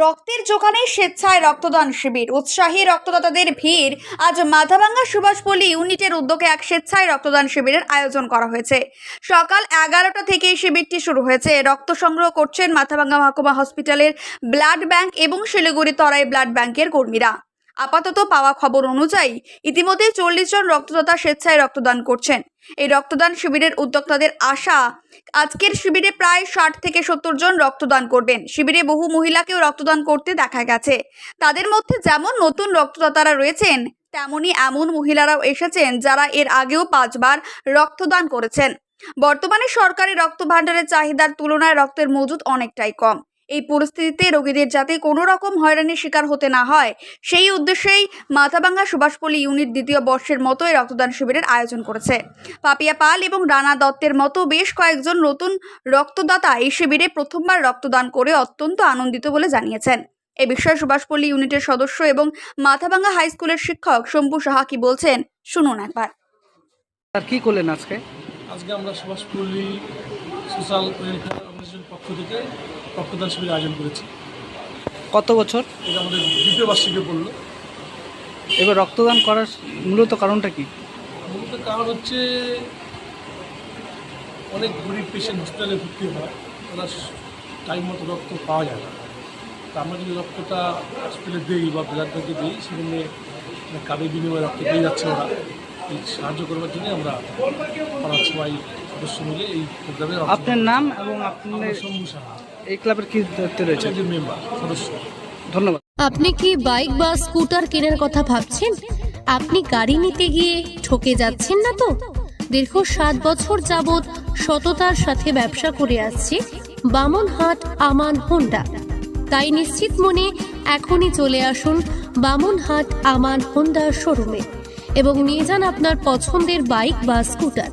রক্তের যোগানে স্বেচ্ছায় রক্তদান শিবির। উৎসাহী রক্তদাতাদের ভিড়। আজ মাথাভাঙ্গা সুভাষপল্লী ইউনিটের উদ্যোগে এক স্বেচ্ছায় রক্তদান শিবিরের আয়োজন করা হয়েছে। সকাল এগারোটা থেকে এই শিবিরটি শুরু হয়েছে। রক্ত সংগ্রহ করছেন মাথাভাঙ্গা মহকুমা হসপিটালের ব্লাড ব্যাংক এবং শিলিগুড়ি তরাই ব্লাড ব্যাংকের কর্মীরা। আপাতত পাওয়া খবর অনুযায়ী ইতিমধ্যে চল্লিশ জন রক্তদাতা স্বেচ্ছায় রক্তদান করছেন। এই রক্তদান শিবিরের উদ্যোক্তাদের আশা, আজকের শিবিরে প্রায় ষাট থেকে সত্তর জন রক্তদান করবেন। শিবিরে বহু মহিলাকেও রক্তদান করতে দেখা গেছে। তাদের মধ্যে যেমন নতুন রক্তদাতারা রয়েছেন, তেমনি এমন মহিলারাও এসেছেন যারা এর আগেও পাঁচবার রক্তদান করেছেন। বর্তমানে সরকারি রক্ত ভাণ্ডারের চাহিদার তুলনায় রক্তের মজুদ অনেকটাই কম। এই পরিস্থিতিতে রোগীদের যাতে কোনো রকম হয়রানির শিকার হতে না হয় সেই উদ্দেশ্যেই মাথাভাঙ্গা সুভাষপল্লী ইউনিট দ্বিতীয় বর্ষের মতো এই রক্তদান শিবিরের আয়োজন করেছে। পাপিয়া পাল এবং রানা দত্তের মতো বেশ কয়েকজন নতুন রক্তদাতা এই শিবিরে প্রথমবার রক্তদান করে অত্যন্ত আনন্দিত বলে জানিয়েছেন। এ বিষয়ে সুভাষপল্লী ইউনিটের সদস্য এবং মাথাভাঙ্গা হাই স্কুলের শিক্ষক শম্ভু সাহা কি বলছেন শুনুন একবার। আর কি করলেন আজকে? আজকে আমরা সুভাষপল্লী সোশ্যাল ওয়েলফেয়ার পক্ষ থেকে রক্তদান শিবির আয়োজন করেছি। কত বছর? এটা আমাদের দ্বিতীয় বার্ষিকে পড়ল এবার রক্তদান করার মূলত কারণটা কি? মূলত কারণ হচ্ছে অনেক গরিব পেশেন্ট হসপিটালে ভর্তি হয় ওরা টাইম মতো রক্ত পাওয়া যায় না। তা আমরা যদি রক্তটা হসপিটালে দিই বা ব্লাড ব্যাঙ্কে দিই সেখানে কার্ডের বিনিময়ে রক্ত দিয়ে যাচ্ছে ওরা। এই সাহায্য করবার জন্য আমরা পাড়ার সবাই সদস্য মিলে এই প্রোগ্রামে আপনার নাম এবং আপনার শম্ভু সাহা। এই ক্লাবের কি দায়িত্বে রয়েছে একজন মেম্বার সদস্য। ধন্যবাদ। আপনি কি বাইক বা স্কুটার কেনার কথা ভাবছেন? আপনি গাড়ি নিতে গিয়ে ঠকে যাচ্ছেন না তো? দীর্ঘ সাত বছর যাবৎ সততার সাথে ব্যবসা করে আসছে বামনহাট আমান হোন্ডা। তাই নিশ্চিত মনে এখনই চলে আসুন বামনহাট আমান হোন্ডা শোরুমে এবং নিয়ে যান আপনার পছন্দের বাইক বা স্কুটার।